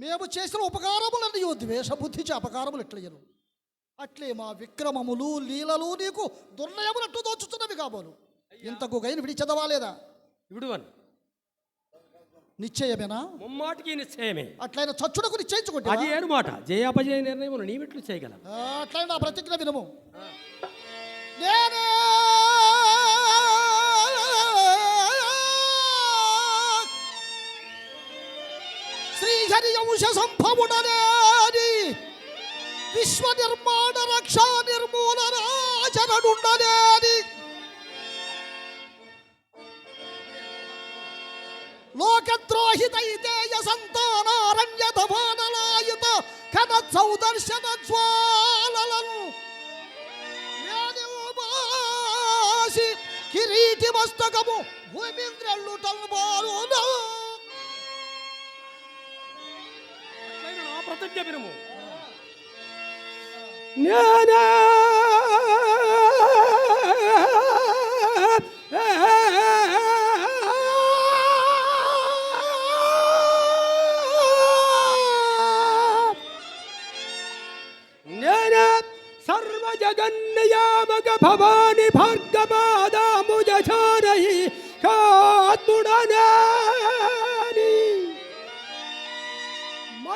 మేము చేసిన ఉపకారములని ద్వేష బుద్ధించి అపకారములు ఎట్లయ్యను? అట్లే మా విక్రమములు లీలలు నీకు దుర్నయములట్టు దోచుతున్నవి కాబోలు. ఇంతకు గైన విడిచెదవా లేదా విడువను. నిశ్చయమేనా? ముమ్మాటికి నిశ్చయమే. అట్లయిన చచ్చుడకు నిశ్చయించుకుంటే అది ఏడు మాట. జయాపజయ నిర్ణయం నీవిట్లు చేయగలం అట్లయిన ప్రతిజ్ఞ వినము. శ్రీహరి సంభవుడనేది విశ్వ నిర్మాణ రక్ష నిర్మూలన ఆచరణుండనేది లోకద్రోహిత ఇతేయ సంతానారణ్య ధమానలాయుత కన సౌదర్శన జ్వాలలను కిరీటి మస్తకము భూమింద్రళ్ళు తల్బారును ప్రతిజ్ఞ వినుము నేనే నేనే సర్వ జగన్నియామక భవాని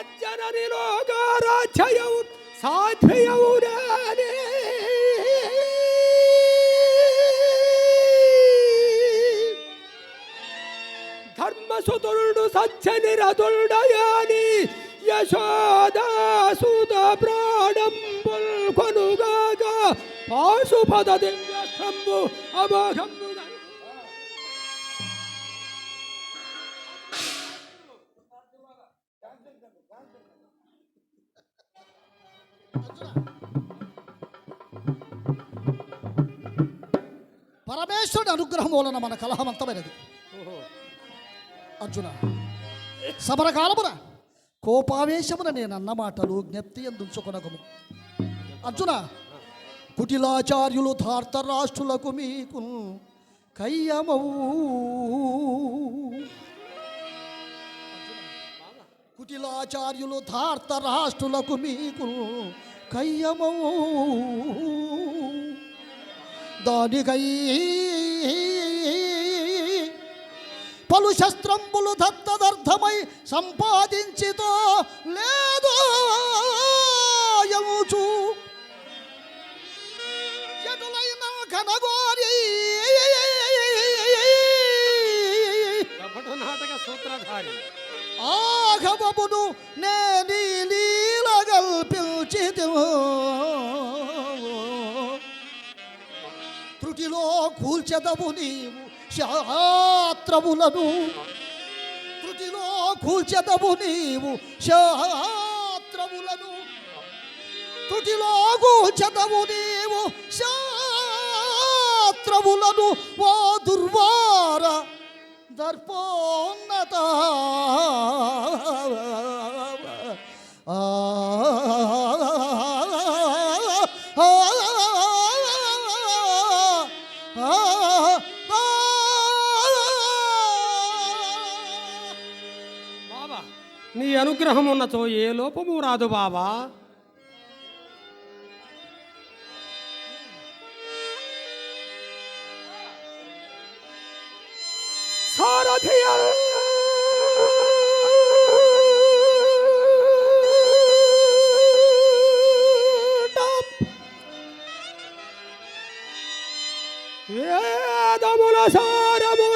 완전한 이로가라 차여운 사퇴여우라니? 닮아서돌도 산체니라돌다야니 여셔다 수다 브라남불 관우가가 바수바다된가 참부 아바 참부 పరమేశ్వరుడి అనుగ్రహం వలన మన కలహమంతమైనది అర్జున సమరకాలమున కోపావేశమున నేను అన్న మాటలు జ్ఞప్తి ఎందుకొనకము అర్జున కుటిలాచార్యులు ధార్త రాష్ట్రులకు మీకు కయ్యమవు కుటిలాచార్యులు ధార్త రాష్ట్రులకు మీకు కయ్యమవు దానికై పలు శస్త్రంబులు దత్తదర్థమై సంపాదించితో లేదు యముచు ఎటులైన కనగోరి నాటక సూత్రధారి. ఆఘవమును నేనీ కూల్చెదవు నీవు శాత్రములను త్రుటిలో కూల్చెదవు నీవు శాత్రములను తుటిలో కూల్చెదవు నీవు శాత్రములను ఓ దుర్వార దర్పోన్నత. ఆ, నీ అనుగ్రహం ఉన్నచో ఏ లోపము రాదు బాబా సారథియ వేదముల సారము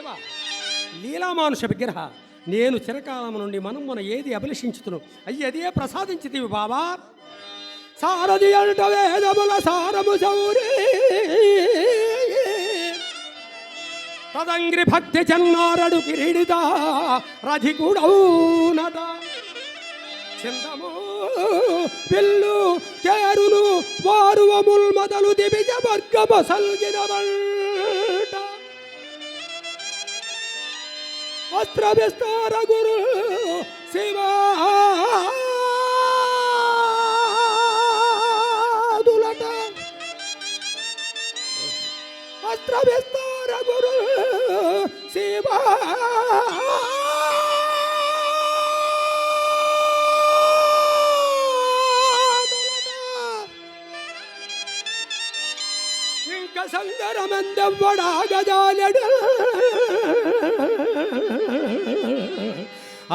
దేవ లీలామానుష విగ్రహ నేను చిరకాలం నుండి మనమున ఏది అభిలషించుతును అయ్యదే ప్రసాదించితివి బాబా. సారథి అంట వేదముల సారము సౌరి తదంగ్రి భక్తి చెన్నారడు కిరీడిత రధికుడౌనట చిందము పిల్లు తేరును వారువముల్ మొదలు దివిజ వర్గమ సల్గిన వస్త్ర విస్తార గురు శివాదులట వస్త్ర విస్తార గురు శివా. கசங்கரமந்தவடாகதாலட ஆ